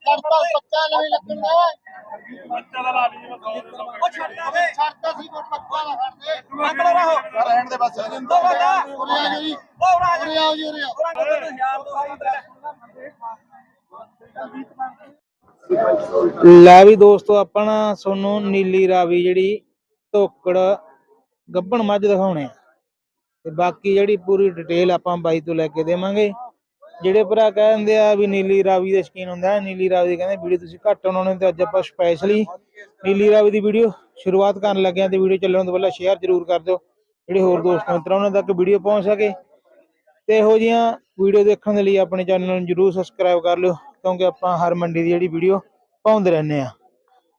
ਕਰਤਾ ਬੱਚਾ ਨਹੀਂ ਲੱਗਣਾ ਬੱਚਾ ਦਾ ਲਾ ਲਈ ਉਹ ਛੱਡਦਾ ਵੇ ਛੱਡਦਾ ਸੀ ਕੋਈ ਪੱਕਾ ਨਾ ਛੱਡਦੇ ਅੰਕਲ ਰਹੋ ਰਹਿਣ ਦੇ ਬਸ ਉਰੇ ਆ ਜੀ ਉਰੇ ਆਓ ਜੀ ਉਰੇ ਆਓ ਲੈ ਵੀ ਦੋਸਤੋ ਆਪਾਂ ਨਾ ਤੁਹਾਨੂੰ ਨੀਲੀ ਰਾਵੀ ਜਿਹੜੀ ਧੋਕੜ ਗੱਬਣ ਮੱਝ ਦਿਖਾਉਣੇ ਆ। ਤੇ ਬਾਕੀ ਜਿਹੜੀ ਪੂਰੀ ਡਿਟੇਲ ਆਪਾਂ ਬਾਈ ਤੋਂ ਲੈ ਕੇ ਦੇਵਾਂਗੇ। ਜਿਹੜੇ ਭਰਾ ਕਹਿੰਦੇ ਆ ਵੀ ਨੀਲੀ ਰਾਵੀ ਦੇ ਸ਼ਕੀਨ ਹੁੰਦਾ ਹੈ, ਨੀਲੀ ਰਾਵੀ ਦੀ ਕਹਿੰਦੇ ਵੀਡੀਓ ਤੁਸੀਂ ਘੱਟ ਬਣਾਉਣੇ ਤੇ ਅੱਜ ਆਪਾਂ ਸਪੈਸ਼ਲੀ ਨੀਲੀ ਰਾਵੀ ਦੀ ਵੀਡੀਓ ਸ਼ੁਰੂਆਤ ਕਰਨ ਲੱਗੇ ਆ ਤੇ ਵੀਡੀਓ ਚੱਲਣ ਤੋਂ ਪਹਿਲਾਂ ਸ਼ੇਅਰ ਜ਼ਰੂਰ ਕਰ ਦਿਓ, ਜਿਹੜੇ ਹੋਰ ਦੋਸਤ ਮਿੱਤਰ, ਉਹਨਾਂ ਤੱਕ ਵੀਡੀਓ ਪਹੁੰਚ ਸਕੇ। ਤੇ ਇਹੋ ਜਿਹੀਆਂ ਵੀਡੀਓ ਦੇਖਣ ਦੇ ਲਈ ਆਪਣੇ ਚੈਨਲ ਨੂੰ ਜਰੂਰ ਸਬਸਕ੍ਰਾਈਬ ਕਰ ਲਿਓ, ਕਿਉਂਕਿ ਆਪਾਂ ਹਰ ਮੰਡੀ ਦੀ ਜਿਹੜੀ ਵੀਡੀਓ ਪਾਉਂਦੇ ਰਹਿੰਦੇ ਆ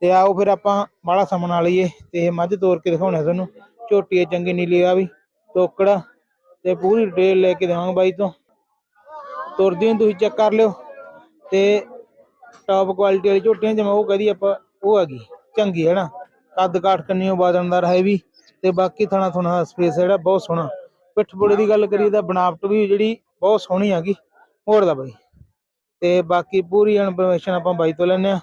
ਤੇ ਆਓ ਫਿਰ ਆਪਾਂ ਮਾੜਾ ਸਮਾਂ ਨਾਲ ਲਈਏ ਤੇ ਇਹ ਮੱਝ ਤੋਰ ਕੇ ਦਿਖਾਉਣਾ ਤੁਹਾਨੂੰ, ਝੋਟੀ ਹੈ ਚੰਗੀ ਨੀਲੀ ਆ ਵੀ ਤੋਕੜਾ ਤੇ ਪੂਰੀ ਡਿਟੇਲ ਲੈ ਕੇ ਦੇਵਾਂਗੇ ਬਾਈ ਤੋਂ। ਤੁਰਦੀ ਨੂੰ ਤੁਸੀਂ ਚੈੱਕ ਕਰ ਲਿਓ। ਤੇ ਟੌਪ ਕੁਆਲਿਟੀ ਵਾਲੀ ਝੋਟੀਆਂ ਜਿਵੇਂ ਉਹ ਕਹਦੀ ਆਪਾਂ, ਉਹ ਹੈਗੀ ਚੰਗੀ ਹੈ ਨਾ। ਕੱਦ ਕਾਠ ਕੰਨੀਓ ਬਾਦਣਦਾਰ ਹੈ ਵੀ। ਤੇ ਬਾਕੀ ਥਣਾ ਥਣਾ ਦਾ ਸਪੇਸ ਜਿਹੜਾ, ਬਹੁਤ ਸੋਹਣਾ। ਪਿੱਠ ਬੁੜੇ ਦੀ ਗੱਲ ਕਰੀਏ ਤਾਂ ਬਣਾਵਟ ਵੀ ਜਿਹੜੀ ਬਹੁਤ ਸੋਹਣੀ ਹੈਗੀ ਹੋਰ ਦਾ ਬਾਈ। ਤੇ ਬਾਕੀ ਪੂਰੀ ਇਨਫੋਰਮੇਸ਼ਨ ਆਪਾਂ ਬਾਈ ਤੋਂ ਲੈਣੇ ਆ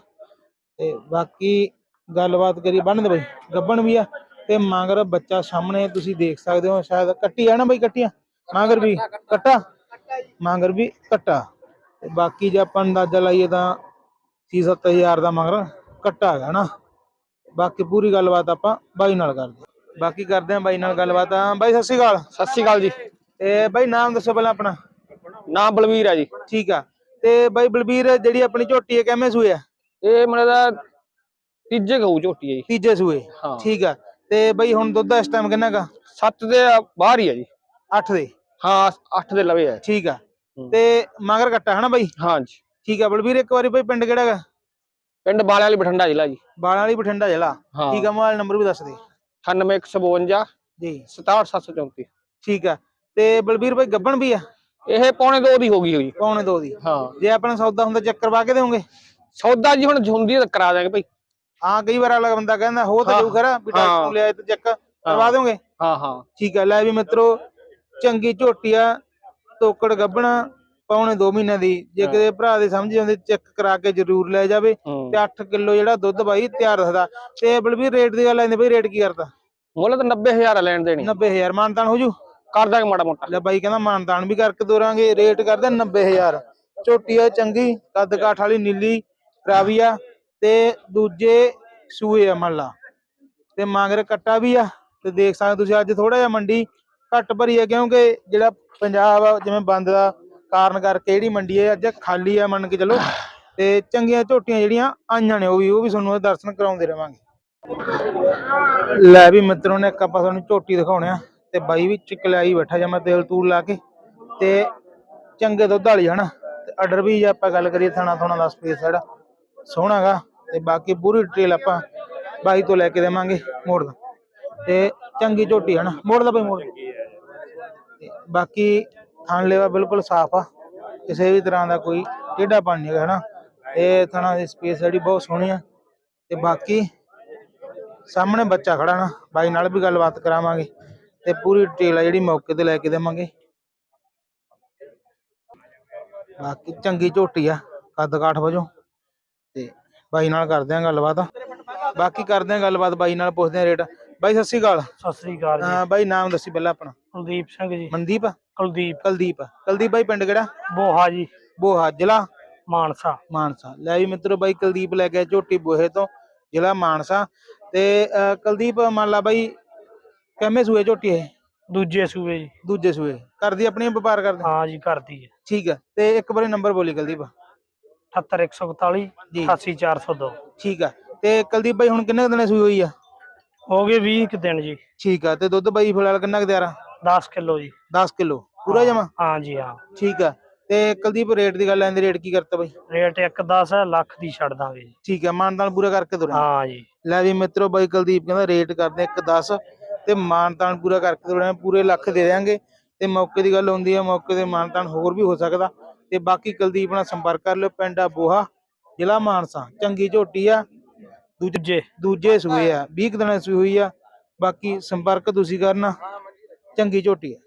ਤੇ ਬਾਕੀ ਗੱਲਬਾਤ ਕਰੀਏ ਬੰਨ ਬਾਈ। ਗੱਬਣ ਵੀ ਆ ਤੇ ਮਾਂਗਰ ਬੱਚਾ ਸਾਹਮਣੇ ਤੁਸੀਂ ਦੇਖ ਸਕਦੇ ਹੋ। ਸ਼ਾਇਦ ਕੱਟੀ ਆ ਨਾ ਬਾਈ ਕੱਟੀਆਂ ਮਗਰ ਵੀ। ਕੱਟਾ? ਮਾਂਗਰ ਵੀ ਕੱਟਾ ਤੇ ਬਾਕੀ ਜੇ ਆਪਾਂ ਅੰਦਾਜ਼ਾ ਲਾਈਏ ਤਾਂ 6-7000 ਦਾ ਮਗਰ ਕੱਟਾ ਹੈਗਾ ਨਾ। ਬਾਕੀ ਪੂਰੀ ਗੱਲਬਾਤ ਆਪਾਂ ਬਾਈ ਨਾਲ ਕਰਦੇ ਹਾਂ। ਬਾਕੀ ਕਰਦੇ ਆ ਬਾਈ ਨਾਲ ਗੱਲਬਾਤ। ਆ ਬਾਈ ਸਤਿ ਸ਼੍ਰੀ ਅਕਾਲ। ਸਤਿ ਸ਼੍ਰੀ ਅਕਾਲ ਜੀ। ਤੇ ਬਾਈ ਨਾਮ ਦੱਸੋ ਪਹਿਲਾਂ ਆਪਣਾ। ਨਾਮ ਬਲਵੀਰ ਆ ਜੀ। ਠੀਕ ਆ। ਤੇ ਬਾਈ ਬਲਬੀਰ ਜਿਹੜੀ ਆਪਣੀ ਝੋਟੀ ਹੈ ਕਿਵੇਂ ਸੂਏ ਆ? ਇਹ ਮੇਰੇ ਦਾ ਤੀਜੇ ਗਊ ਝੋਟੀ ਹੈ ਜੀ। ਤੀਜੇ ਸੂਏ। ਹਾਂ। ਠੀਕ ਆ। ਤੇ ਬਾਈ ਹੁਣ ਦੁੱਧ ਇਸ ਟਾਈਮ ਕਿੰਨਾ ਗਾ ਸੱਤ ਦੇ ਬਾਹਰ ਹੀ ਆ ਜੀ। 8 ਦੇ। ਹਾਂ ਅੱਠ ਦੇ ਲਵੇ ਆ। ਠੀਕ ਆ। ਹੂੰ। ਤੇ ਮਗਰ ਕੱਟਾ ਹਨਾ ਬਾਈ? ਹਾਂ ਹਾਂ ਜੀ ਠੀਕ ਆ ਬਲਬੀਰ ਇੱਕ ਵਾਰੀ ਬਾਈ ਪਿੰਡ ਕਿਹੜਾ ਗਾ ਪਿੰਡ ਬਾਲੇ ਵਾਲੀ ਬਠਿੰਡਾ ਜ਼ਿਲ੍ਹਾ ਜੀ। ਬਾਲਾਂ ਵਾਲੀ ਬਠਿੰਡਾ ਜ਼ਿਲ੍ਹਾ। ਹਾਂ। ਠੀਕ ਆ ਮੋਬਾਈਲ ਨੰਬਰ ਵੀ ਦੱਸ ਦੇ। 9152 ਜੀ। 67734 ਠੀਕ ਆ। ਤੇ ਬਲਬੀਰ ਬਾਈ ਗੱਬਣ ਵੀ ਆ? ਇਹ ਪੌਣੇ ਦੋ ਦੀ ਹੋ ਗਈ ਹੋਈ। ਪੌਣੇ ਦੋ ਦੀ। ਹਾਂ। ਜੇ ਆਪਣਾ ਸੌਦਾ ਹੁੰਦਾ ਚੈੱਕ ਕਰਵਾ ਕੇ ਦੇਵੋਗੇ? ਸੌਦਾ ਜੀ ਹੁਣ ਹੁੰਦੀ ਹੈ ਤਾਂ ਕਰਾ ਦਾਂਗੇ ਭਾਈ ਹਾਂ ਕਈ ਵਾਰ ਅਗਲਾ ਬੰਦਾ ਕਹਿੰਦਾ ਹੋ ਤਾਂ ਹਾਂ, ਜਾਊ ਖਰਾ ਵੀ ਡਾਕਟਰ ਨੂੰ ਲਿਆਏ ਤੇ ਚੈੱਕ ਕਰਵਾ ਦੋਗੇ ਹਾਂ ਹਾਂ। ਠੀਕ ਆ ਲੈ ਵੀ ਮਿੱਤਰੋ ਚੰਗੀ ਝੋਟੀ ਆ ਤੋਕੜ ਗੱਬਣਾ ਪੌਣੇ 2 ਮਹੀਨਿਆਂ ਦੀ। ਜੇ। ਕਿਤੇ ਭਰਾ ਦੇ ਸਮਝ ਆਉਂਦੇ ਚੈੱਕ ਕਰਾ ਕੇ ਜ਼ਰੂਰ ਲੈ ਜਾਵੇ। ਤੇ 8 ਕਿਲੋ ਜਿਹੜਾ ਦੁੱਧ ਬਾਈ ਤਿਆਰ ਰੱਖਦਾ ਤੇ ਬਲਵੀਰ ਰੇਟ ਦੀ ਗੱਲ ਆਂਦੇ ਬਈ ਰੇਟ ਕੀ ਕਰਦਾ? ਮੁੱਲ ਤਾਂ 90000 ਲੈਣ ਦੇਣੀ। 90000 ਮਾਨਤਾਨ ਹੋ ਜੂ? ਕਰ ਦਾਂਗੇ ਮਾੜਾ ਮੋਟਾ। ਲੈ ਬਾਈ ਕਹਿੰਦਾ ਮਾਨਤਾਨ ਵੀ ਕਰਕੇ ਦੋਰਾਂਗੇ ਰੇਟ ਕਰਦੇ 90000 ਝੋਟੀ ਆ ਚੰਗੀ ਕੱਦ ਕਾਠ ਵਾਲੀ ਨੀਲੀ ਰਾਵੀਆ। ਤੇ ਦੂਜੇ ਸੂਏ ਆ ਮੰਨ ਲਾ ਤੇ ਮਾਂਗਰ ਕੱਟਾ ਵੀ ਆ। ਤੇ ਦੇਖ ਸਕਦੇ ਤੁਸੀਂ ਅੱਜ ਥੋੜਾ ਜਿਹਾ ਮੰਡੀ ਘੱਟ ਭਰੀ ਹੈ ਕਿਉਂਕਿ ਜਿਹੜਾ ਪੰਜਾਬ ਆ, ਜਿਵੇਂ ਬੰਦ ਦਾ ਕਾਰਨ ਕਰਕੇ ਜਿਹੜੀ ਮੰਡੀ ਹੈ ਅੱਜ ਖਾਲੀ ਆ ਮੰਨ ਕੇ ਚੱਲੋ, ਤੇ ਚੰਗੀਆਂ ਝੋਟੀਆਂ ਜਿਹੜੀਆਂ ਆਈਆਂ ਨੇ ਉਹ ਵੀ ਉਹ ਵੀ ਤੁਹਾਨੂੰ ਦਰਸ਼ਨ ਕਰਾਉਂਦੇ ਰਵਾਂਗੇ। ਲੈ ਵੀ ਮਿੱਤਰੋਂ ਨੇ ਇੱਕ ਆਪਾਂ ਤੁਹਾਨੂੰ ਝੋਟੀ ਦਿਖਾਉਣੇ ਆ, ਤੇ ਬਾਈ ਵੀ ਚਿਕਲਾਈ ਬੈਠਾ ਜਮਾ ਤੇਲ ਤੂਲ ਲਾ ਕੇ, ਤੇ ਚੰਗੇ ਦੁੱਧ ਵਾਲੀ ਹਨਾ ਤੇ ਆਰਡਰ ਵੀ ਜੇ ਆਪਾਂ ਗੱਲ ਕਰੀਏ ਥਾਣਾ ਥੋਣਾ ਦਾ ਸਪੇਸ ਜਿਹੜਾ ਸੋਹਣਾਗਾ ਤੇ ਬਾਕੀ ਪੂਰੀ ਡਿਟੇਲ ਆਪਾਂ ਬਾਈ ਤੋਂ ਲੈ ਕੇ ਦੇਵਾਂਗੇ ਮੋੜ ਦਾ ਤੇ ਚੰਗੀ ਝੋਟੀ ਹਨਾ ਮੋੜ ਦਾ ਬਾਈ ਮੋੜ। ਤੇ ਬਾਕੀ ਥਣ ਲੈਵਾ ਬਿਲਕੁਲ ਸਾਫ਼ ਆ, ਕਿਸੇ ਵੀ ਤਰ੍ਹਾਂ ਦਾ ਕੋਈ ਟੇਢਾ ਪਣ ਨਹੀਂ ਹੈਗਾ ਇਹ ਥਣਾ ਦੀ ਸਪੇਸ ਜਿਹੜੀ ਬਹੁਤ ਸੋਹਣੀ ਆ। ਤੇ ਬਾਕੀ ਸਾਹਮਣੇ ਬੱਚਾ ਖੜਾ ਨਾ, ਬਾਈ ਨਾਲ ਵੀ ਗੱਲਬਾਤ ਕਰਾਵਾਂਗੇ ਤੇ ਪੂਰੀ ਡਿਟੇਲ ਆ ਜਿਹੜੀ ਮੌਕੇ ਤੇ ਲੈ ਕੇ ਦੇਵਾਂਗੇ। ਬਾਕੀ ਚੰਗੀ ਝੋਟੀ ਆ, ਕੱਦ ਕਾਠ ਵਜੋਂ। ਤੇ ਬਾਈ ਨਾਲ ਕਰਦੇ ਆਂ ਗੱਲਬਾਤ। ਬਾਕੀ ਕਰਦੇ ਆਂ ਗੱਲਬਾਤ, ਬਾਈ ਨਾਲ ਪੁੱਛਦੇ ਆ ਰੇਟ। ਬਾਈ ਸਤਿ ਸ਼੍ਰੀ ਅਕਾਲ। ਸਤਿ ਸ੍ਰੀ ਅਕਾਲ ਜੀ। ਅਹ ਬਾਈ ਨਾਮ ਦੱਸੀ ਪਹਿਲਾਂ ਆਪਣਾ। ਕੁਲਦੀਪ ਸਿੰਘ ਜੀ। ਮਨਦੀਪ? ਕੁਲਦੀਪ। ਕੁਲਦੀਪ। ਕੁਲਦੀਪ ਬਾਈ ਪਿੰਡ ਕਿਹੜਾ? ਬੋਹਾ ਜੀ। ਬੋਹਾ ਜ਼ਿਲ੍ਹਾ? ਮਾਨਸਾ। ਮਾਨਸਾ। ਲੈ ਵੀ ਮਿੱਤਰੋ ਬਾਈ ਕੁਲਦੀਪ ਲੈ ਕੇ ਆਏ ਝੋਟੀ ਬੋਹੇ ਤੋਂ ਜ਼ਿਲ੍ਹਾ ਮਾਨਸਾ। ਤੇ ਕੁਲਦੀਪ ਮੰਨ ਲਾ ਬਾਈ ਕਿੰਮੇ ਸੂਏ ਝੋਟੀ ਇਹ? ਦੂਜੇ ਸੂਏ ਜੀ। ਦੂਜੇ ਸੂਏ। ਕਰਦੀ ਆਪਣੀ ਵਪਾਰ ਕਰਦੇ? ਹਾਂ ਜੀ ਕਰਦੀ ਹੈ। ਠੀਕ ਹੈ। ਤੇ ਇੱਕ ਵਾਰੀ ਨੰਬਰ ਬੋਲੀ ਕੁਲਦੀਪ। 78141 ਜੀ। 88402 ਠੀਕ ਆ ਤੇ ਕੁਲਦੀਪ ਬਾਈ ਹੁਣ ਕਿੰਨੇ ਦਿਨੇ ਸੂਈ ਹੋਈ ਆ? ਹੋ ਗਏ 20 ਕੁ ਦਿਨ ਜੀ। ਠੀਕ ਆ ਤੇ ਦੁੱਧ ਬਾਈ ਫਿਲਹਾਲ ਕਿੰਨਾ ਕੁ ਤਿਆਰ ਆ? 10 ਕਿਲੋ ਜੀ। 10 ਕਿਲੋ। ਪੂਰਾ ਜਮਾ? ਹਾਂ ਜੀ ਹਾਂ। ਠੀਕ ਆ ਤੇ ਕੁਲਦੀਪ ਰੇਟ ਦੀ ਗੱਲ ਆਂਦੀ ਰੇਟ ਕੀ ਕਰਤਾ ਬਾਈ? ਰੇਟ 110 ਹੈ ਲੱਖ ਦੀ ਛੱਡ ਦਾਂਗੇ ਜੀ। ਠੀਕ ਆ ਮਾਨਤਾਨ ਪੂਰਾ ਕਰਕੇ ਤੁਰਾਂ ਹਾਂ ਜੀ। ਲੈ ਵੀ ਮਿੱਤਰੋ ਬਾਈ ਕੁਲਦੀਪ ਕਹਿੰਦਾ ਰੇਟ ਕਰਦੇ ਇੱਕ 10 ਤੇ ਮਾਨਤਾਨ ਪੂਰਾ ਕਰਕੇ ਤੁਰਾਂ ਪੂਰੇ ਲੱਖ ਦੇ ਦੇਾਂਗੇ ਤੇ ਮੌਕੇ ਦੀ ਗੱਲ ਹੁੰਦੀ ਆ ਮੌਕੇ ਤੇ ਮਾਨਤਾਨ ਹੋਰ ਵੀ ਹੋ ਸਕਦਾ। ਤੇ ਬਾਕੀ ਕੁਲਦੀਪ ਨਾਲ ਸੰਪਰਕ ਕਰ ਲਿਓ ਪਿੰਡ ਆ ਬੋਹਾ ਜ਼ਿਲ੍ਹਾ ਮਾਨਸਾ ਚੰਗੀ ਝੋਟੀ ਆ। ਦੂਜੇ ਦੂਜੇ ਸੂਏ ਆ 20 ਕੁ ਦਿਨਾਂ ਸੂਈ ਹੋਈ ਆ, ਬਾਕੀ ਸੰਪਰਕ ਤੁਸੀਂ ਕਰਨਾ, ਚੰਗੀ ਝੋਟੀ ਆ।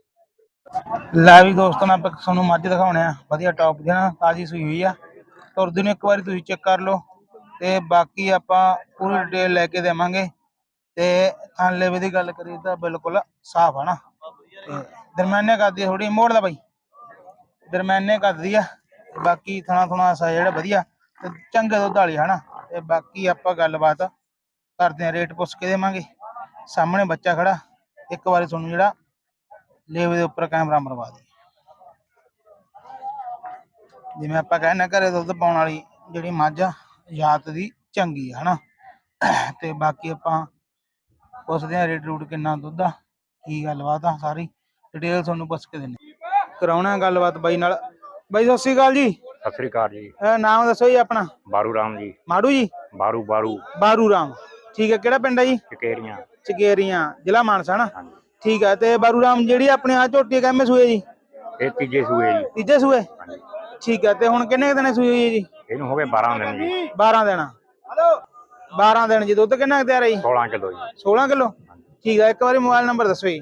ਲੈ ਵੀ ਦੋਸਤੋ, ਮੈਂ ਆਪਾਂ ਤੁਹਾਨੂੰ ਮੱਝ ਦਿਖਾਉਣੇ ਆ, ਵਧੀਆ ਟੌਪ ਦੀ ਨਾ ਤਾਜੀ ਸੂਈ ਹੋਈ ਆ। ਤੁਰਦੀ ਨੂੰ ਇੱਕ ਵਾਰੀ, ਤੁਸੀਂ ਚੈੱਕ ਕਰ ਲਓ, ਤੇ ਬਾਕੀ ਆਪਾਂ ਪੂਰੀ ਡਿਟੇਲ ਲੈ ਕੇ ਦੇਵਾਂਗੇ, ਤੇ ਥਾਂਲੇ ਦੀ ਗੱਲ ਕਰੀਏ ਤਾਂ ਬਿਲਕੁਲ ਸਾਫ਼ ਆ ਨਾ। ਦਰਮਿਆਨੇ ਕਰਦੀ ਥੋੜੀ ਮੋੜ ਦਾ ਬਾਈ। ਦਰਮਿਆਨੇ ਕਰਦੀ ਆ ਬਾਕੀ ਥਣਾ ਥਣਾ ਸਾ ਜਿਹੜਾ ਵਧੀਆ, ਤੇ ਚੰਗੇ ਦੁੱਧ ਵਾਲੀ ਹਨਾ ਤੇ ਬਾਕੀ ਆਪਾਂ ਗੱਲਬਾਤ ਕਰਦੇ ਆ ਰੇਟ ਪੁੱਛ ਕੇ ਦੇਵਾਂਗੇ। ਸਾਹਮਣੇ ਬੱਚਾ ਖੜਾ, ਇੱਕ ਵਾਰੀ ਤੁਹਾਨੂੰ ਜਿਹੜਾ, ਲੇਵੇ ਦੇ ਉੱਪਰ ਕੈਮਰਾ ਮਰਵਾ ਦੇ। ਜਿਵੇਂ ਆਪਾਂ ਕਹਿੰਦੇ ਘਰੇ ਦੁੱਧ ਪਾਉਣ ਵਾਲੀ ਜਿਹੜੀ ਮੱਝ ਆ, ਜਾਤ ਦੀ ਚੰਗੀ ਆ, ਹਨਾ? ਤੇ ਬਾਕੀ ਆਪਾਂ ਪੁੱਛਦੇ ਆ ਰੇਟ ਰੂਟ ਕਿੰਨਾ ਦੁੱਧ ਆ, ਕੀ ਗੱਲਬਾਤ ਆ, ਸਾਰੀ ਡਿਟੇਲ ਤੁਹਾਨੂੰ ਪੁੱਛ ਕੇ ਦਿੰਨੇ ਕਰਾਉਣਾ ਗੱਲਬਾਤ ਬਾਈ ਨਾਲ। ਬਾਈ, ਸਤਿ ਸ਼੍ਰੀ ਅਕਾਲ ਜੀ। ਸਤਿ ਸ੍ਰੀ ਅਕਾਲ ਜੀ। ਅਹ ਨਾਮ ਦੱਸੋ ਜੀ ਆਪਣਾ। ਬਾਰੂ ਰਾਮ ਜੀ। ਮਾੜੂ ਜੀ? ਬਾਰੂ ਬਾਰੂ। ਬਾਰੂ ਰਾਮ। ਠੀਕ ਹੈ ਕਿਹੜਾ ਪਿੰਡ ਹੈ ਜੀ? ਚਕੇਰੀਆਂ। ਚਗੇਰੀਆਂ ਜ਼ਿਲ੍ਹਾ ਮਾਨਸਾ ਨਾ? ਹਾਂਜੀ। ਠੀਕ ਹੈ ਤੇ ਬਾਰੂ ਰਾਮ ਜਿਹੜੀ ਆਪਣੇ ਆ ਝੋਟੀ ਕਿੰਨੇ ਸੂਏ ਜੀ? ਇਹ ਤੀਜੇ ਸੂਏ ਜੀ। ਤੀਜੇ ਸੂਏ? ਹਾਂਜੀ। ਠੀਕ ਹੈ ਤੇ ਹੁਣ ਕਿੰਨੇ ਕੁ ਦਿਨੇ ਸੂਈ ਹੋਈ ਹੈ ਜੀ? ਇਹਨੂੰ ਹੋ ਗਏ 12 ਦਿਨ ਜੀ। 12 ਦਿਨ। ਹਲੋ 12 ਦਿਨ ਜੀ ਦੁੱਧ ਕਿੰਨਾ ਕੁ ਤਿਆਰ ਹੈ ਜੀ? 16 ਕਿਲੋ ਜੀ। 16 ਕਿਲੋ? ਠੀਕ ਹੈ ਇੱਕ ਵਾਰੀ ਮੋਬਾਈਲ ਨੰਬਰ ਦੱਸੋ ਜੀ।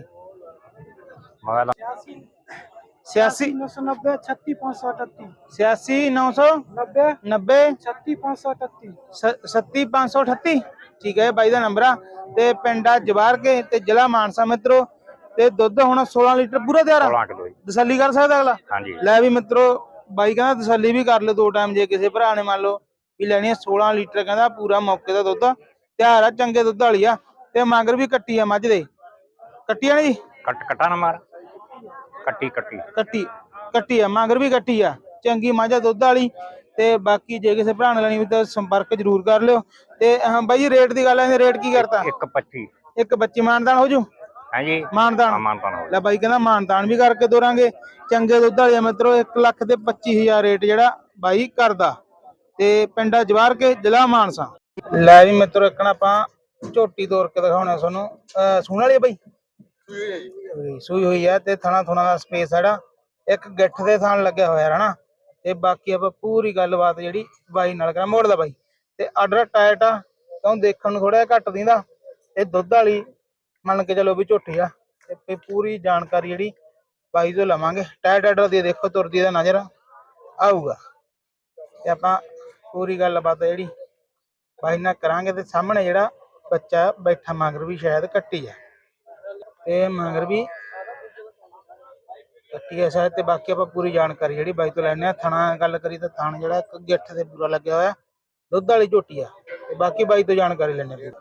ਮਗਰ 86 990 36 538 86 900 90 90 36 538 37 538 ਠੀਕ ਹੈ ਬਾਈ ਦਾ ਨੰਬਰ ਆ। ਤੇ ਪਿੰਡ ਆ ਜਵਾਰ ਕੇ ਤੇ ਜ਼ਿਲ੍ਹਾ ਮਾਨਸਾ ਮਿੱਤਰੋ। ਤੇ ਦੁੱਧ ਹੁਣ 16 ਲੀਟਰ ਪੂਰਾ ਤਿਆਰ ਆ। 16 ਕਿਲੋ ਤਸੱਲੀ ਕਰ ਸਕਦਾ ਅਗਲਾ? ਹਾਂਜੀ। ਲੈ ਵੀ ਮਿੱਤਰੋ ਬਾਈ ਕਹਿੰਦਾ ਤਸੱਲੀ ਵੀ ਕਰ ਲਓ ਦੋ ਟਾਈਮ ਜੇ ਕਿਸੇ ਭਰਾ ਨੇ ਮੰਨ ਲਓ ਵੀ ਲੈਣੀ ਆ 16 ਲੀਟਰ ਕਹਿੰਦਾ ਪੂਰਾ ਮੌਕੇ ਦਾ ਦੁੱਧ। ਤਿਆਰ ਆ ਚੰਗੇ ਦੁੱਧ ਵਾਲੀ ਆ। ਤੇ ਮਗਰ ਵੀ ਕੱਟੀ ਆ ਮੱਝ ਦੇ। ਕੱਟੀ ਆ ਨਾ ਜੀ ਕੱਟ ਕਟਾ ਨਾ ਮਾਰ। ਕੱਟੀ ਕੱਟੀ। ਕੱਟੀ ਕੱਟੀ ਆ ਮਗਰ ਵੀ ਕੱਟੀ ਆ। ਚੰਗੀ ਮੱਝ ਦੁੱਧ ਵਾਲੀ ਤੇ ਬਾਕੀ ਜੇ ਕਿਸੇ ਭਰਾ ਨੇ ਲੈਣੀ ਵੀ ਤਾਂ ਸੰਪਰਕ ਜ਼ਰੂਰ ਕਰ ਲਿਓ। ਤੇ ਹਾਂ ਬਾਈ ਜੀ ਰੇਟ ਦੀ ਗੱਲ ਹੈ ਰੇਟ ਕੀ ਕਰਤਾ? 125 ਇੱਕ ਬੱਚੀ ਮਾਨਦਾਨ ਹੋ ਜੂ? ਹਾਂਜੀ। ਮਾਨਦਾਨ। ਤਾਂ ਹੋ ਲੈ ਬਾਈ ਕਹਿੰਦਾ ਮਾਨਦਾਨ ਵੀ ਕਰਕੇ ਦੋਰਾਂਗੇ। ਚੰਗੇ ਦੁੱਧ ਵਾਲੇ ਮਿੱਤਰੋ 1 ਲੱਖ ਤੇ 25000 ਰੇਟ ਜਿਹੜਾ ਬਾਈ ਕਰਦਾ। ਤੇ ਪਿੰਡਾ ਜਵਾਰ ਕੇ ਜ਼ਿਲ੍ਹਾ ਮਾਨਸਾ। ਲੈ ਵੀ ਮਿੱਤਰੋ ਇੱਕਣਾ ਆਪਾਂ ਝੋਟੀ ਤੋੜ ਕੇ ਦਿਖਾਉਣਾ ਤੁਹਾਨੂੰ। ਸੂਣ ਵਾਲੀ ਬਾਈ? ਸੂਈ ਹੋਈ ਆ ਤੇ ਥਣਾ ਥੁਣਾ ਦਾ ਸਪੇਸ ਜਿਹੜਾ। ਇੱਕ ਗਿੱਠ ਦੇ ਥਾਂ ਲੱਗਿਆ ਹੋਇਆ ਹੈ ਹਨਾ ਤੇ ਬਾਕੀ ਆਪਾਂ ਪੂਰੀ ਗੱਲਬਾਤ ਜਿਹੜੀ ਬਾਈ ਨਾਲ ਕਰਾਂ ਮੋੜ ਦਾ ਬਾਈ। ਤੇ ਆਰਡਰ ਟਾਇਟ ਆ ਕਿਉਂ ਦੇਖਣ ਨੂੰ ਥੋੜਾ ਘੱਟ ਦਿੰਦਾ। ਇਹ ਦੁੱਧ ਵਾਲੀ ਮੰਨ ਕੇ ਚਲੋ ਵੀ ਝੋਟੀ ਆ। ਤੇ ਪੂਰੀ ਜਾਣਕਾਰੀ ਜਿਹੜੀ ਬਾਈ ਤੋਂ ਲਵਾਂਗੇ। ਟਾਇਟ ਆਰਡਰ ਦੀ ਦੇਖੋ, ਤੁਰਦੀ ਦਾ ਨਜ਼ਰ ਆਊਗਾ। ਤੇ ਆਪਾਂ ਪੂਰੀ ਗੱਲਬਾਤ ਆ ਜਿਹੜੀ ਬਾਈ ਨਾਲ ਕਰਾਂਗੇ ਤੇ ਸਾਹਮਣੇ ਜਿਹੜਾ ਬੱਚਾ ਬੈਠਾ ਮਗਰ ਵੀ ਸ਼ਾਇਦ ਕੱਟੀ ਆ ਤੇ ਮਗਰ ਵੀ ਕੱਟੀ ਆ ਸ਼ਾਇਦ ਤੇ ਬਾਕੀ ਆਪਾਂ ਪੂਰੀ ਜਾਣਕਾਰੀ ਜਿਹੜੀ ਬਾਈ ਤੋਂ ਲੈਣੇ ਆ ਥਣਾ ਗੱਲ ਕਰੀ ਤਾਂ ਥਣ ਜਿਹੜਾ ਇੱਕ ਗਿੱਠ ਦੇ ਪੂਰਾ ਲੱਗਿਆ ਹੋਇਆ ਦੁੱਧ ਵਾਲੀ ਝੋਟੀ ਆ। ਤੇ ਬਾਕੀ ਬਾਈ ਤੋਂ ਜਾਣਕਾਰੀ ਲੈਣੇ ਆ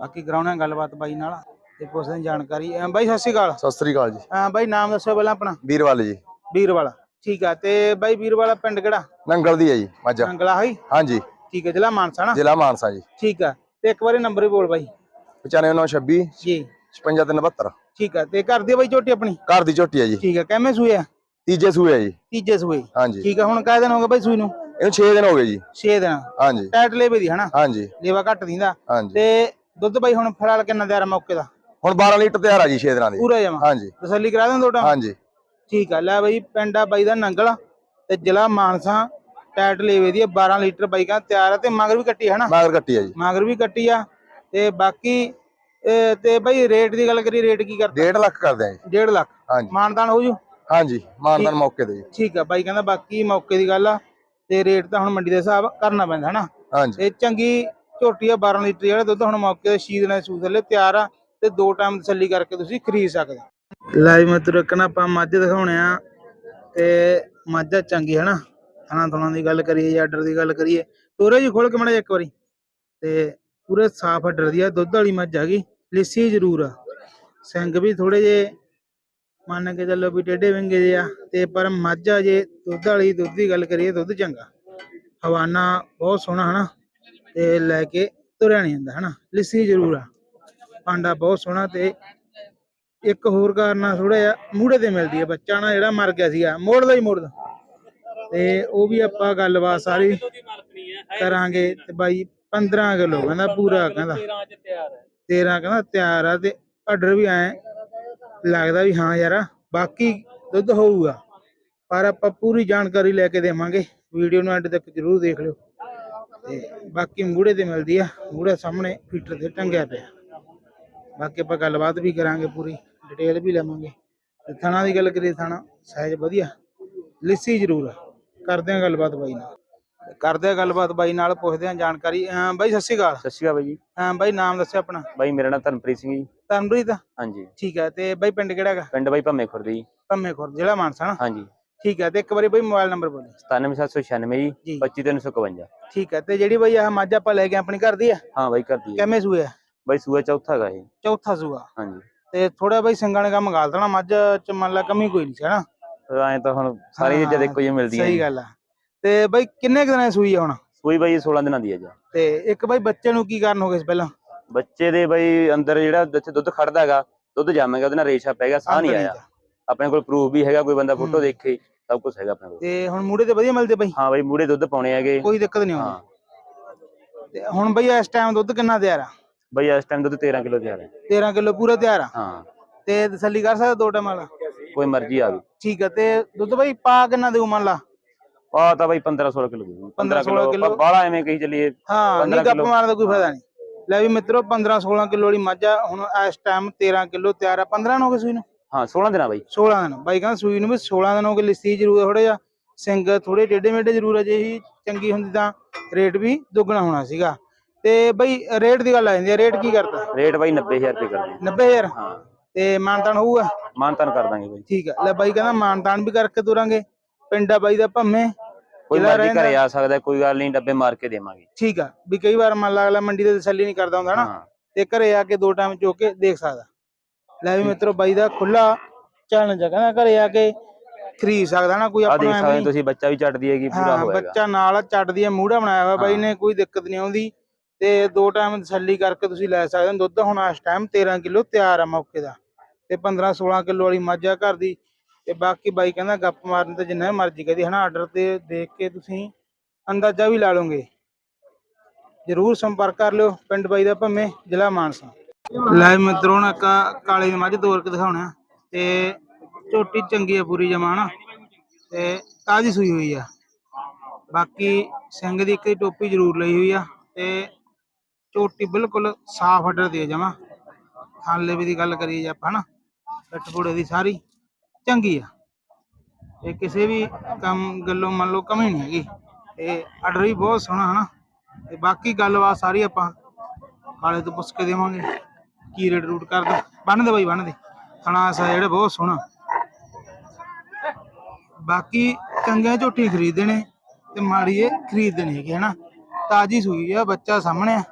ਬਾਕੀ ਕਰਾਉਣਾ ਗੱਲਬਾਤ ਬਾਈ ਨਾਲ ਤੇ ਪੁੱਛਦੇ ਹਾਂ ਜਾਣਕਾਰੀ। ਬਾਈ ਸਤਿ ਸ਼੍ਰੀ ਅਕਾਲ। ਸਤਿ ਸ੍ਰੀ ਅਕਾਲ ਜੀ। ਅਹ ਬਾਈ ਨਾਮ ਦੱਸੋ ਪਹਿਲਾਂ ਆਪਣਾ। ਵੀਰਵਾਲ ਜੀ। ਵੀਰ ਵਾਲਾ ਠੀਕ ਆ ਤੇ ਬਾਈ ਵੀਰ ਵਾਲਾ ਪਿੰਡ ਕਿਹੜਾ? ਨੰਗਲ ਦੀ ਹੈ ਜੀ ਮੱਝ। ਅੰਗਲਾ ਹੋਈ ਹਾਂਜੀ। ਠੀਕ ਹੈ ਜ਼ਿਲ੍ਹਾ ਮਾਨਸਾ ਨਾ? ਜ਼ਿਲ੍ਹਾ ਮਾਨਸਾ ਜੀ। ਠੀਕ ਆ ਤੇ ਇੱਕ ਵਾਰੀ ਨੰਬਰ ਹੀ ਬੋਲ ਬਾਈ। 95926 ਜੀ। 55372 ਠੀਕ ਆ ਤੇ ਘਰ ਦੀ ਆ ਬਾਈ ਝੋਟੀ ਆਪਣੀ? ਘਰ ਦੀ ਝੋਟੀ ਹੈ ਜੀ। ਠੀਕ ਆ ਕਿਵੇਂ ਸੂਏ ਆ? ਤੀਜੇ ਸੂਏ ਹੈ ਜੀ। ਤੀਜੇ ਸੂਏ। ਹਾਂਜੀ। ਠੀਕ ਆ ਹੁਣ ਕਾਹ ਦਿਨ ਹੋ ਗਏ ਬਾਈ ਸੂਈ ਨੂੰ? ਇਹਨੂੰ 6 ਦਿਨ ਹੋ ਗਏ ਜੀ। 6 ਦਿਨ। ਹਾਂਜੀ। ਟਾਈਟ ਲੇਵੇ ਦੀ ਹਨਾ? ਹਾਂਜੀ। ਲੇਵਾ ਘੱਟ ਦਿੰਦਾ। ਹਾਂਜੀ। ਤੇ ਦੁੱਧ ਬਾਈ ਹੁਣ ਫਿਲਹਾਲ ਕਿੰਨਾ ਤਿਆਰ ਆ ਮੌਕੇ ਦਾ? ਹੁਣ 12 ਲੀਟਰ ਤਿਆਰ ਆ ਜੀ 6 ਦਿਨਾਂ ਦੀ। ਪੂਰਾ ਜਮਾ? ਹਾਂਜੀ। ਤਸੱਲੀ ਕਰਾ ਦਿੰਦੇ ਤੁਹਾਡਾ? ਹਾਂਜੀ। ਠੀਕ ਆ ਲੈ ਬਾਈ ਪਿੰਡ ਆ ਬਾਈ ਦਾ ਨੰਗਲ ਤੇ ਜ਼ਿਲ੍ਹਾ ਮਾਨਸਾ। ਟਾਈਟ ਲੇਵੇ ਦੀ ਆ, 12 ਲੀਟਰ ਬਾਈ ਕਹਿੰਦਾ ਤਿਆਰ ਆ ਤੇ ਮਗਰ ਵੀ ਕੱਟੀ ਹੈ ਹਨਾ? ਮਾਗਰ ਕੱਟੀ ਜੀ। ਮਗਰ ਵੀ ਕੱਟੀ ਆ ਤੇ ਬਾਕੀ ਇਹ ਤੇ ਬਾਈ ਰੇਟ ਦੀ ਗੱਲ ਕਰੀ ਰੇਟ ਕੀ ਕਰਦਾ 1.5 ਲੱਖ ਕਰਦੇ ਆ ਜੀ 1.5 ਲੱਖ? ਹਾਂਜੀ। ਮਾਨਦਾਨ ਹੋ ਜੂ? ਹਾਂਜੀ ਮਾਨਦਾਨ ਮੌਕੇ ਤੇ ਜੀ। ਠੀਕ ਆ ਬਾਈ ਕਹਿੰਦਾ ਬਾਕੀ ਮੌਕੇ ਦੀ ਗੱਲ ਆ ਤੇ ਰੇਟ ਤਾਂ ਹੁਣ ਮੰਡੀ ਦੇ ਹਿਸਾਬ ਕਰਨਾ ਪੈਂਦਾ ਹਨਾ? ਹਾਂਜੀ। ਤੇ ਚੰਗੀ ਝੋਟੀ ਆ 12 ਲੀਟਰ ਜਿਹੜਾ ਦੁੱਧ ਹੁਣ ਮੌਕੇ ਤੇ ਸ਼ੀਦ ਨਾਲ ਸੂਸ ਥੱਲੇ ਤਿਆਰ ਆ ਤੇ ਦੋ ਟਾਈਮ ਤਸੱਲੀ ਕਰਕੇ ਤੁਸੀਂ ਖਰੀਦ ਸਕਦੇ ਲਾਈਵ ਕਿ ਨਾ ਆਪਾਂ ਮੱਝ ਦਿਖਾਉਣੇ ਆ ਤੇ ਮੱਝ ਚੰਗੀ ਹੈ ਨਾ ਥਣਾ ਥਣਾ ਦੀ ਗੱਲ ਕਰੀਏ ਜਾਂ ਆਰਡਰ ਦੀ ਗੱਲ ਕਰੀਏ। ਤੋਰੇ ਜੀ ਖੋਲ ਕੇ ਮੜਾ ਇੱਕ ਵਾਰੀ ਤੇ ਪੂਰੇ ਸਾਫ਼ ਆਰਡਰ ਦੀ ਆ ਦੁੱਧ ਵਾਲੀ ਮੱਝ ਹੈਗੀ ਲਿੱਸੀ ਜ਼ਰੂਰ ਆ। ਸਿੰਘ ਵੀ ਥੋੜੇ ਜੇ ਮੰਨ ਕੇ ਚੱਲੋ ਵੀ ਟੇਢੇ ਵਿੰਗੇ ਜੇ ਆ ਤੇ ਪਰ ਮੱਝ ਆ ਜੇ ਦੁੱਧ ਵਾਲੀ ਦੁੱਧ ਦੀ ਗੱਲ ਕਰੀਏ ਦੁੱਧ ਚੰਗਾ। ਹਵਾਨਾ ਬਹੁਤ ਸੋਹਣਾ ਹਨਾ? ਤੇ ਲੈ ਕੇ ਤੁਰਿਆ ਨਹੀਂ ਜਾਂਦਾ ਹਨਾ? ਲਿੱਸੀ ਜ਼ਰੂਰ ਆ। ਪਾਂਡਾ ਬਹੁਤ ਸੋਹਣਾ ਤੇ ਇੱਕ ਹੋਰ ਕਾਰਨ ਥੋੜਾ ਜਿਹਾ ਮੂੜੇ ਤੇ ਮਿਲਦੀ ਹੈ ਬੱਚਾ ਨਾ ਜਿਹੜਾ ਮਰ ਗਿਆ ਸੀਗਾ ਮੋੜਦਾ ਹੀ ਮੋੜਦਾ। ਤੇ ਉਹ ਵੀ ਆਪਾਂ ਗੱਲਬਾਤ ਸਾਰੀ ਕਰਾਂਗੇ ਤੇ ਬਾਈ 15 ਕਿਲੋ ਕਹਿੰਦਾ ਪੂਰਾ ਕਹਿੰਦਾ। 13 ਕਹਿੰਦਾ ਤਿਆਰ ਆ ਤੇ ਆਰਡਰ ਵੀ ਐ ਲੱਗਦਾ ਵੀ ਹਾਂ ਯਾਰ ਬਾਕੀ ਦੁੱਧ ਹੋਊਗਾ। ਪਰ ਆਪਾਂ ਪੂਰੀ ਜਾਣਕਾਰੀ ਲੈ ਕੇ ਦੇਵਾਂਗੇ। ਵੀਡੀਓ ਨੂੰ ਐਂਡ ਤੱਕ ਜਰੂਰ ਦੇਖ ਲਿਓ। ਤੇ ਬਾਕੀ ਮੂੜੇ ਤੇ ਮਿਲਦੀ ਆ ਮੂੜੇ ਸਾਹਮਣੇ ਫੀਟਰ ਤੇ ਟੰਗਿਆ ਪਿਆ। ਬਾਕੀ ਆਪਾਂ ਗੱਲਬਾਤ ਵੀ ਕਰਾਂਗੇ ਪੂਰੀ ਡਿਟੇਲ ਵੀ ਲਵਾਂਗੇ। ਤੇ ਥਣਾ ਦੀ ਗੱਲ ਕਰੀਏ ਥਣਾ ਸਾਈਜ਼ ਵਧੀਆ। ਲਿੱਸੀ ਜ਼ਰੂਰ ਆ। ਕਰਦੇ ਆ ਗੱਲਬਾਤ ਬਾਈ ਨਾਲ। ਕਰਦੇ ਆ ਗੱਲਬਾਤ ਬਾਈ ਨਾਲ ਪੁੱਛਦੇ ਆ ਜਾਣਕਾਰੀ। ਅਹ ਬਾਈ ਸਤਿ ਸ਼੍ਰੀ ਅਕਾਲ। ਸਤਿ ਸ਼੍ਰੀ ਅਕਾਲ ਬਾਈ ਜੀ। ਅਹ ਬਾਈ ਨਾਮ ਦੱਸਿਓ ਆਪਣਾ। ਬਾਈ ਮੇਰਾ ਨਾਮ ਧਰਮਪ੍ਰੀਤ ਸਿੰਘ ਜੀ। ਤਨਪ੍ਰੀਤ ਹਾਂਜੀ। ਠੀਕ ਹੈ ਤੇ ਬਾਈ ਪਿੰਡ ਕਿਹੜਾ ਹੈਗਾ? ਪਿੰਡ ਬਾਈ ਭੰਮੇ ਖੁਰਦ ਜੀ। ਪੰਮੇ ਖੁਰ ਜ਼ਿਲ੍ਹਾ ਮਾਨਸਾ ਨਾ? ਹਾਂਜੀ। ਠੀਕ ਹੈ ਤੇ ਇੱਕ ਵਾਰੀ ਬਾਈ ਮੋਬਾਈਲ ਨੰਬਰ ਬੋਲੋ। 97796 ਜੀ ਜੀ। 25351 ਠੀਕ ਹੈ ਤੇ ਜਿਹੜੀ ਬਾਈ ਆਹ ਮੱਝ ਆਪਾਂ ਲੈ ਕੇ ਆਪਣੀ ਘਰ ਦੀ ਆ? ਹਾਂ ਬਾਈ ਕਰਦੀ ਹੈ ਕਿਵੇਂ ਸੂਏ ਆ? ਬਾਈ ਸੂਆ ਚੌਥਾ ਗਾ ਇਹ। ਚੌਥਾ ਸੂਆ। ਹਾਂਜੀ। ਤੇ ਥੋੜਾ ਬਾਈ ਸਿੰਘਾਂ ਨੇ ਕੰਮ ਗਾਲ ਦੇਣਾ ਮੱਝ ਚ ਮੰਨ ਲਾ ਕਮੀ ਕੋਈ ਨਹੀਂ ਸੀ ਹਨਾ ਐ ਤਾਂ ਹੁਣ ਸਾਰੀ ਚੀਜ਼ਾਂ ਹਾਂ, ਦੇਖੋ ਜੀ ਮਿਲਦੀਆਂ ਸਹੀ। ਗੱਲ ਆ। ਤੇ ਬਾਈ ਕਿੰਨੇ ਕੁ ਦਿਨਾਂ ਦੀ ਸੂਈ ਆ ਹੁਣ? ਸੂਈ ਬਾਈ 16 ਦਿਨਾਂ ਦੀ ਹੈ ਜੀ। ਤੇ ਇੱਕ ਬਾਈ ਬੱਚੇ ਨੂੰ ਕੀ ਕਾਰਨ ਹੋ ਗਏ ਸੀ ਪਹਿਲਾਂ? ਬੱਚੇ ਦੇ ਬਾਈ ਅੰਦਰ ਜਿਹੜਾ ਜਿੱਥੇ ਦੁੱਧ ਖੜਦਾ ਹੈਗਾ ਦੁੱਧ ਜੰਮ ਗਿਆ ਉਹਦੇ ਨਾਲ ਰੇਸ਼ਾ ਪੈ ਗਿਆ ਸਾਹ ਨਹੀਂ ਆਇਆ। ਆਪਣੇ ਕੋਲ ਪ੍ਰੂਫ ਵੀ ਹੈਗਾ ਕੋਈ ਬੰਦਾ ਫੋਟੋ। ਦੇਖੇ ਸਭ ਕੁਝ ਹੈਗਾ ਆਪਣੇ ਕੋਲ। ਤੇ ਹੁਣ ਮੂੜੇ ਤੇ ਵਧੀਆ ਮਿਲਦੇ ਬਾਈ? ਹਾਂ ਬਾਈ ਮੂੜੇ ਦੁੱਧ ਪਾਉਣੇ ਹੈਗੇ। ਕੋਈ ਦਿੱਕਤ ਨਹੀਂ ਆਉਂਦੀ। ਤੇ ਹੁਣ ਬਾਈ ਇਸ ਟਾਈਮ ਦੁੱਧ ਕਿੰਨਾ ਤਿਆਰ ਆ? ਬਾਈ ਇਸ ਟਾਈਮ ਦੁੱਧ 13 ਕਿਲੋ ਤਿਆਰ ਹੈ। 13 ਕਿਲੋ ਪੂਰਾ ਤਿਆਰ ਆ? ਹਾਂ। ਤੇ ਤਸੱਲੀ ਕਰ ਸਕਦਾ ਦੋ ਟਾਈਮ ਵਾਲਾ? ਕੋਈ ਮਰਜ਼ੀ ਆਵੇ ਠੀਕ ਆ ਤੇ ਦੁੱਧ ਬਾਈ ਪਾ ਕਿੰਨਾ ਦੇਊ ਮੰਨ ਲਾ? ਆ ਤਾਂ ਬਾਈ 15 16 ਕਿਲੋ 15 16 ਕਿਲੋ। ਬਾਹਲਾ ਐਵੇਂ ਕਹੀ ਚੱਲੀਏ ਹਾਂ 15 ਨਹੀਂ ਗੱਪ। ਮਾਰਨ ਦਾ ਕੋਈ ਫਾਇਦਾ ਨਹੀਂ। ਲੈ ਵੀ ਮਿੱਤਰੋ 15 16 ਕਿਲੋ ਵਾਲੀ ਮੱਝ ਆ ਹੁਣ ਇਸ ਟਾਈਮ 13 ਕਿਲੋ ਤਿਆਰ ਆ। 15 ਨੂੰ ਹੋ ਗਏ ਸੂਈ ਨੂੰ? ਹਾਂ 16 ਦਿਨਾਂ ਬਾਈ। 16 ਦਿਨ। ਬਾਈ ਕਹਿੰਦਾ ਸੂਈ ਨੂੰ ਵੀ 16 ਦਿਨ ਹੋ ਗਏ ਲਿੱਸੀ ਜ਼ਰੂਰ ਥੋੜਾ ਜਿਹਾ। ਸਿੰਘ ਥੋੜੇ ਟੇਢੇ ਮੇਢੇ ਜ਼ਰੂਰ ਆ ਜੇ ਹੀ ਚੰਗੀ ਹੁੰਦੀ ਤਾਂ ਰੇਟ ਵੀ ਦੁੱਗਣਾ ਹੋਣਾ ਸੀਗਾ। ਤੇ ਬਾਈ ਰੇਟ ਦੀ ਗੱਲ ਆ ਜਾਂਦੀ ਆ ਰੇਟ ਕੀ ਕਰਦਾ? ਰੇਟ ਬਾਈ 90000 ਰੁਪਏ ਕਰਦੇ 90000 ਹਾਂ। ਤੇ ਮਾਨਤਾਨ ਹੋਊਗਾ? ਮਾਨਤਨ ਕਰ ਦਾਂਗੇ ਬਾਈ। ਠੀਕ ਆ। ਲੈ ਬਾਈ ਕਹਿੰਦਾ ਮਾਨਤਾਨ ਵੀ ਕਰਕੇ ਤੁਰਾਂਗੇ। ਪਿੰਡਾ ਬਾਈ ਦਾ ਭੰਮੇ। ਕੋਈ ਜ਼ਿਲ੍ਹਾ ਮਰਜ਼ੀ ਰਹਿੰਦਾ- ਘਰੇ ਆ ਸਕਦਾ ਕੋਈ ਗੱਲ ਨਹੀਂ ਡੱਬੇ ਮਾਰ ਕੇ ਦੇਵਾਂਗੇ। ਠੀਕ ਆ ਵੀ ਕਈ ਵਾਰ ਮੰਨ ਲਾ ਅਗਲਾ ਮੰਡੀ ਦੇ ਤਸੱਲੀ ਨਹੀਂ ਕਰਦਾ ਹੁੰਦਾ ਨਾ ਹਾਂ। ਤੇ ਘਰੇ ਆ ਕੇ ਦੋ ਟਾਈਮ ਚੋ ਕੇ ਦੇਖ ਸਕਦਾ। ਲੈ ਵੀ ਮਿੱਤਰੋ ਬਾਈ ਦਾ ਖੁੱਲਾ ਚੱਲਣ ਜਗ੍ਹਾ ਘਰੇ ਆ ਕੇ ਖਰੀਦ ਸਕਦਾ ਨਾ ਕੋਈ ਆ ਦੇਖ ਆਪਣਾ ਸਕਦੇ ਹੋ ਤੁਸੀਂ ਬੱਚਾ ਵੀ ਚੱਟਦੀ ਹੈਗੀ ਪੂਰਾ ਹਾਂ ਹੋਏਗਾ। ਬੱਚਾ ਨਾਲ ਚੱਟਦੀ ਆ ਮੂੜਾ ਬਣਾਇਆ ਹੋਇਆ ਬਾਈ ਹਾਂ। ਨੇ ਕੋਈ ਦਿੱਕਤ ਨਹੀਂ ਆਉਂਦੀ। ਤੇ ਦੋ ਟਾਈਮ ਤਸੱਲੀ ਕਰਕੇ ਤੁਸੀਂ ਲੈ ਸਕਦੇ ਹੋ। ਦੁੱਧ ਹੁਣ ਇਸ ਟਾਈਮ 13 ਕਿਲੋ ਤਿਆਰ ਆ ਮੌਕੇ ਦਾ। ਤੇ 15 16 ਕਿਲੋ ਵਾਲੀ ਮੱਝ ਆ ਘਰ ਦੀ। ਤੇ ਬਾਕੀ ਬਾਈ ਕਹਿੰਦਾ ਗੱਪ ਮਾਰਨ ਤੇ ਜਿੰਨਾ ਮਰਜ਼ੀ ਕਹਦੀ, ਹਨਾ ਆਰਡਰ ਤੇ ਦੇਖ ਕੇ ਤੁਸੀਂ ਅੰਦਾਜ਼ਾ ਵੀ ਲਾ ਲਓਗੇ। ਜਰੂਰ ਸੰਪਰਕ ਕਰ ਲਿਓ ਪਿੰਡ ਬਾਈ ਦਾ ਭੰਮੇ ਜ਼ਿਲ੍ਹਾ ਮਾਨਸਾ। ਲੈ ਮਿੱਤਰੋ ਨਾ ਕਾਲੇ ਮੱਝ ਤੋਰ ਦਿਖਾਉਣਾ ਤੇ ਝੋਟੀ ਚੰਗੀ ਆ ਪੂਰੀ ਜਮਾ ਤੇ ਤਾਜ਼ੀ ਸੂਈ ਹੋਈ ਆ। ਬਾਕੀ ਸਿੰਘ ਦੀ ਇੱਕ ਟੋਪੀ ਜ਼ਰੂਰ ਲਈ ਹੋਈ ਆ ਤੇ ਝੋਟੀ ਬਿਲਕੁਲ ਸਾਫ਼ ਅੱਡਰ ਦੀ ਜਮਾ। ਥਾਲੇ ਵੀ ਦੀ ਗੱਲ ਕਰੀਏ ਆਪਾਂ, ਹਨਾ। ਪਿੱਠ ਦੀ ਸਾਰੀ। ਚੰਗੀ ਆ। ਤੇ ਕਿਸੇ ਵੀ ਕੰਮ ਗੱਲੋਂ ਮੰਨ ਲਓ ਕਮੀ ਨਹੀਂ ਹੈਗੀ। ਤੇ ਆਰਡਰ ਵੀ ਬਹੁਤ ਸੋਹਣਾ ਹਨਾ। ਤੇ ਬਾਕੀ ਗੱਲਬਾਤ ਸਾਰੀ ਆਪਾਂ ਕਾਲੇ ਤੋਂ ਪੁੱਛ ਕੇ ਦੇਵਾਂਗੇ ਕੀ ਰੇਟ ਰੂਟ ਕਰਦਾ। ਬੰਨ ਦੇ ਬਾਈ, ਬੰਨ ਦੇ। ਥਣਾ ਸਾ ਜਿਹੜਾ ਬਹੁਤ ਸੋਹਣਾ। ਬਾਕੀ ਚੰਗੀਆਂ ਝੋਟੀ ਖਰੀਦਦੇ ਨੇ ਤੇ ਮਾੜੀ ਇਹ ਖਰੀਦਦੇ ਨਹੀਂ ਹੈਗੇ ਹਨਾ। ਤਾਜੀ ਸੂਈ ਆ, ਬੱਚਾ ਸਾਹਮਣੇ ਆ।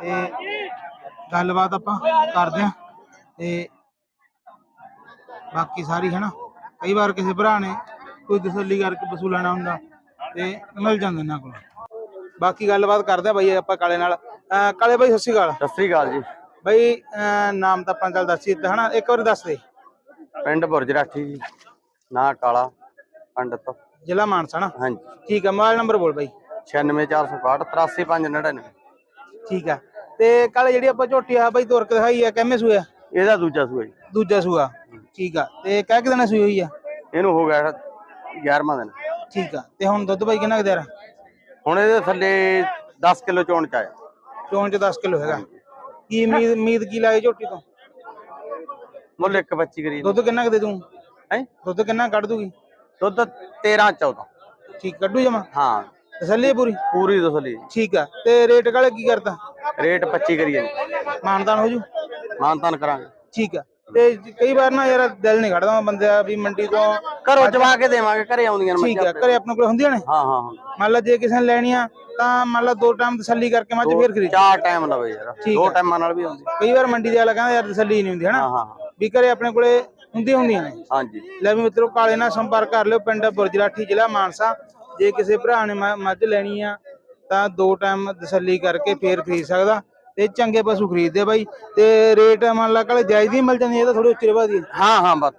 ਤੇ ਗੱਲਬਾਤ ਆਪਾਂ ਕਰਦੇ ਆ। ਤੇ ਬਾਕੀ ਸਾਰੀ ਹਨਾ? ਕਈ ਵਾਰ ਕਿਸੇ ਭਰਾ ਨੇ ਕੋਈ ਤਸੱਲੀ ਕਰਕੇ ਪਸ਼ੂ ਲੈਣਾ ਹੁੰਦਾ ਤੇ ਮਿਲ ਜਾਂਦੇ ਇਹਨਾਂ ਕੋਲ ਬਾਕੀ ਗੱਲਬਾਤ ਕਰਦੇ ਆ ਬਾਈ ਆਪਾਂ ਕਾਲੇ ਨਾਲ। ਅਹ ਕਾਲੇ ਬਾਈ ਸਤਿ ਸ਼੍ਰੀ ਅਕਾਲ। ਸਤਿ ਸ੍ਰੀ ਅਕਾਲ ਜੀ। ਬਾਈ ਅਹ ਨਾਮ ਤਾਂ ਆਪਾਂ ਚੱਲ ਦੱਸੀ ਦਿੱਤਾ ਹਨਾ? ਇੱਕ ਵਾਰ ਦੱਸ ਦੇ। ਪਿੰਡ ਬੁਰਜ ਰਾਠੀ ਜੀ ਨਾਂ ਕਾਲਾ ਪੰਡਤ ਜ਼ਿਲ੍ਹਾ ਮਾਨਸਾ ਨਾ ਹਾਂਜੀ। ਠੀਕ ਆ ਮੋਬਾਈਲ ਨੰਬਰ ਬੋਲ ਬਾਈ। 96461 83599 ਠੀਕ ਆ। ਤੇ ਕਾਲੇ ਜਿਹੜੀ ਆਪਾਂ ਝੋਟੀ ਆ ਬਾਈ ਤੁਰ ਕੇ ਦਿਖਾਈ ਆ ਕਿੰਨੇ ਸੂਆ ਇਹਦਾ ਦੂਜਾ ਸੂਆ ਜੀ। ਦੂਜਾ ਸੂਆ। ਠੀਕ ਆ। ਤੇ ਕਹਿ ਕਿ ਦਿਨਾਂ ਸੂਈ ਹੋਈ ਆ? ਇਹਨੂੰ ਹੋ ਗਿਆ 11ਵਾਂ ਦਿਨ। ਠੀਕ ਆ। ਤੇ ਹੁਣ ਦੁੱਧ ਬਾਈ ਕਿੰਨਾ ਕੁ ਦੇਰ ਹੁਣ ਇਹਦੇ ਥੱਲੇ 10 ਕਿਲੋ ਚੋਣ ਚ ਆਇਆ। ਚੋਣ ਚ 10 ਕਿਲੋ ਹੈਗਾ। ਕੀ ਉਮੀਦ ਉਮੀਦ ਕੀ ਲਾਏ ਝੋਟੀ ਤੋਂ? ਮੁੱਲ ਇੱਕ ਬੱਚੀ ਕਰੀ ਦੁੱਧ ਕਿੰਨਾ ਕੁ ਦੇ ਦੂੰ ਹੈ? ਦੁੱਧ ਕਿੰਨਾ ਕੱਢ ਦੂਗੀ ਦੁੱਧ 13 14 ਠੀਕ ਕੱਢੂ ਜਮਾ? ਹਾਂ। ਤਸੱਲੀ ਹੈ ਪੂਰੀ? ਪੂਰੀ ਤਸਲੀ। ਠੀਕ ਆ। ਤੇ ਰੇਟ ਕਾਲੇ ਕੀ ਕਰਦਾ ਰੇਟ 25 ਕਰੀਏ। ਮਾਨਦਾਨ ਹੋ ਜੂ? ਮਾਨਤਾਨ ਕਰਾਂਗੇ। ਠੀਕ ਆ। ਤੇ ਕਈ ਵਾਰ ਨਾ ਯਾਰ ਦਿਲ ਨਹੀਂ ਖੜਦਾ ਬੰਦੇ ਆ ਵੀ ਮੰਡੀ ਤੋਂ ਘਰੋਂ ਜਵਾ ਕੇ ਦੇਵਾਂਗੇ ਘਰੇ ਆਉਂਦੀਆਂ ਨੇ ਠੀਕ ਆ ਮੱਝਾਂ ਘਰੇ ਆਪਣੇ ਕੋਲ ਹੁੰਦੀਆਂ ਨੇ? ਹਾਂ ਹਾਂ ਹਾਂ। ਮੰਨ ਲਾ ਜੇ ਕਿਸੇ ਨੇ ਲੈਣੀ ਆ ਤਾਂ ਮੰਨ ਲਾ ਦੋ ਟਾਈਮ ਤਸੱਲੀ ਕਰਕੇ ਮੱਝ ਫੇਰ ਖਰੀਦ। ਚਾਰ ਟਾਈਮ ਲਵੇ ਯਾਰ। ਦੋ। ਟਾਈਮਾਂ ਨਾਲ ਵੀ ਆਉਂਦੀ। ਕਈ ਵਾਰ ਮੰਡੀ ਦੇ ਵਾਲਾ ਕਹਿੰਦਾ ਯਾਰ ਤਸੱਲੀ ਨਹੀਂ ਹੁੰਦੀ ਹਾਂ ਹਨਾ? ਹਾਂ ਵੀ ਘਰੇ ਆਪਣੇ ਕੋਲੇ ਹੁੰਦੀਆਂ ਹੁੰਦੀਆਂ ਨੇ। ਹਾਂਜੀ। ਲੈ ਵੀ ਮਿੱਤਰੋ ਕਾਲੇ ਨਾਲ ਸੰਪਰਕ ਕਰ ਲਿਓ ਪਿੰਡ ਬੁਰਜਲਾਠੀ ਜ਼ਿਲ੍ਹਾ ਮਾਨਸਾ। ਜੇ ਕਿਸੇ ਭਰਾ ਨੇ ਮੱਝ ਲੈਣੀ ਆ ਤਾਂ ਦੋ ਟਾਈਮ ਤਸੱਲੀ ਕਰਕੇ ਫੇਰ ਖਰੀਦ ਸਕਦਾ। ਤੇ ਚੰਗੇ ਪਸ਼ੂ ਖਰੀਦਦੇ ਬਾਈ। ਤੇ ਰੇਟ ਮੰਨ ਲਾ ਕਾਲੇ ਜਾਇਜ਼ ਹੀ ਮਿਲ ਜਾਂਦੀ ਇਹ ਤਾਂ ਥੋੜੀ ਉੱਚੀ ਰਵਾ ਦੀ ਹਾਂ ਹਾਂ ਬਸ।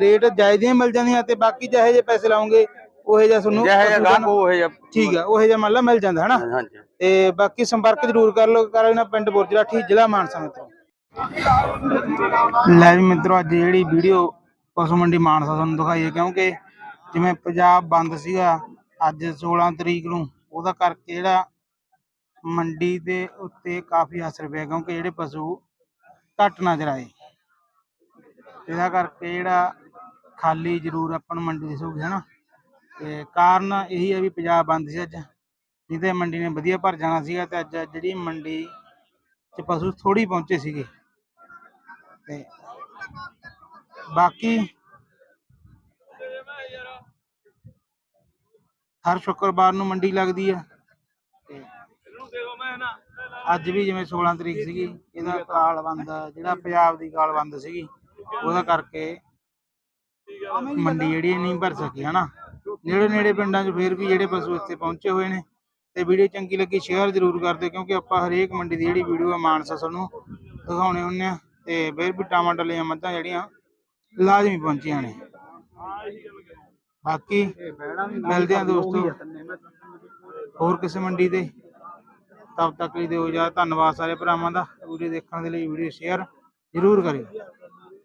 ਰੇਟ ਜਾਇਜ਼ ਹੀ ਮਿਲ ਜਾਂਦੀਆਂ ਤੇ ਬਾਕੀ ਜਿਹੇ ਜੇ ਪੈਸੇ ਲਾਉਂਗੇ ਉਹੇ ਜਿਹਾ ਤੁਹਾਨੂੰ ਜਿਹੇ ਜਗ੍ਹਾ ਦਾ- ਉਹ ਹੈ ਠੀਕ ਆ ਉਹੇ ਜਿਹਾ ਮੰਨ ਲਾ ਮਿਲ ਜਾਂਦਾ ਹਨਾ? ਹਾਂਜੀ ਤੇ ਬਾਕੀ ਸੰਪਰਕ ਜ਼ਰੂਰ ਕਰ ਲਓ ਕਰ ਲੈਣਾ ਪਿੰਡ ਬੁਰਜਲਾਠੀ ਜ਼ਿਲ੍ਹਾ ਮਾਨਸਾ ਮਿੱਤਰੋ। ਲੈ ਵੀ ਮਿੱਤਰੋ ਅੱਜ ਜਿਹੜੀ ਵੀਡੀਓ ਪਸ਼ੂ ਮੰਡੀ ਮਾਨਸਾ ਤੁਹਾਨੂੰ ਦਿਖਾਈ ਹੈ ਕਿਉਂਕਿ ਜਿਵੇਂ ਪੰਜਾਬ ਬੰਦ ਸੀਗਾ ਅੱਜ 16 ਤਰੀਕ ਨੂੰ ਉਹਦਾ ਕਰਕੇ ਜਿਹੜਾ ਮੰਡੀ ਦੇ ਉੱਤੇ ਕਾਫੀ ਅਸਰ ਪਿਆ ਕਿਉਂਕਿ ਜਿਹੜੇ ਪਸ਼ੂ ਘੱਟ ਨਜ਼ਰ ਆਏ। ਇਹਦਾ ਕਰਕੇ ਜਿਹੜਾ ਖਾਲੀ ਜ਼ਰੂਰ ਆਪਾਂ ਨੂੰ ਮੰਡੀ ਦਿਸੂਗੀ, ਹਨਾ? ਤੇ ਕਾਰਨ ਇਹੀ ਹੈ ਵੀ ਪੰਜਾਬ ਬੰਦ ਸੀ ਅੱਜ। ਨਹੀਂ ਮੰਡੀ ਨੇ ਵਧੀਆ ਭਰ ਜਾਣਾ ਸੀਗਾ ਤੇ ਅੱਜ ਜਿਹੜੀ ਮੰਡੀ 'ਚ ਪਸ਼ੂ ਥੋੜੀ ਪਹੁੰਚੇ ਸੀਗੇ। ਤੇ ਬਾਕੀ ਹਰ ਸ਼ੁੱਕਰਵਾਰ ਨੂੰ ਮੰਡੀ ਲੱਗਦੀ ਆ। ਅੱਜ ਵੀ ਜਿਵੇਂ 16 ਤਰੀਕ ਸੀਗੀ, ਇਹਦਾ ਕਾਲਬੰਦ ਜਿਹੜਾ ਪੰਜਾਬ ਦੀ ਕਾਲਬੰਦ ਸੀਗੀ, ਉਹਦਾ ਕਰਕੇ ਮੰਡੀ ਜਿਹੜੀ ਨਹੀਂ ਭਰ ਸਕੀ, ਹਨਾ? ਨੇੜੇ ਨੇੜੇ ਪਿੰਡਾਂ 'ਚ ਫੇਰ ਵੀ ਜਿਹੜੇ ਪਸ਼ੂ ਇੱਥੇ ਪਹੁੰਚੇ ਹੋਏ ਨੇ, ਤੇ ਵੀਡੀਓ ਚੰਗੀ ਲੱਗੀ, ਸ਼ੇਅਰ ਜ਼ਰੂਰ ਕਰ ਕਿਉਂਕਿ ਆਪਾਂ ਹਰੇਕ ਮੰਡੀ ਦੀ ਜਿਹੜੀ ਵੀਡੀਓ ਆ, ਮਾਨਸਾ ਸਾਨੂੰ ਦਿਖਾਉਣੇ ਹੁੰਨੇ ਆ, ਤੇ ਫੇਰ ਵੀ ਟਮਾਟਰ ਲਈਆਂ ਮੱਝਾਂ ਜਿਹੜੀਆਂ ਲਾਜ਼ਮੀ ਪਹੁੰਚੀਆਂ ਨੇ। ਬਾਕੀ, ਮਿਲਦੇ ਆ ਦੋਸਤੋ। ਹੋਰ ਕਿਸੇ ਮੰਡੀ ਤੇ? ਤਬ ਤੱਕ ਲਈ ਦਿਓ ਇਜਾਜ਼ਤ। ਧੰਨਵਾਦ ਸਾਰੇ ਭਰਾਵਾਂ ਦਾ। ਵੀਡੀਓ ਦੇਖਣ ਦੇ ਲਈ ਵੀਡੀਓ ਸ਼ੇਅਰ ਜ਼ਰੂਰ ਕਰਿਓ।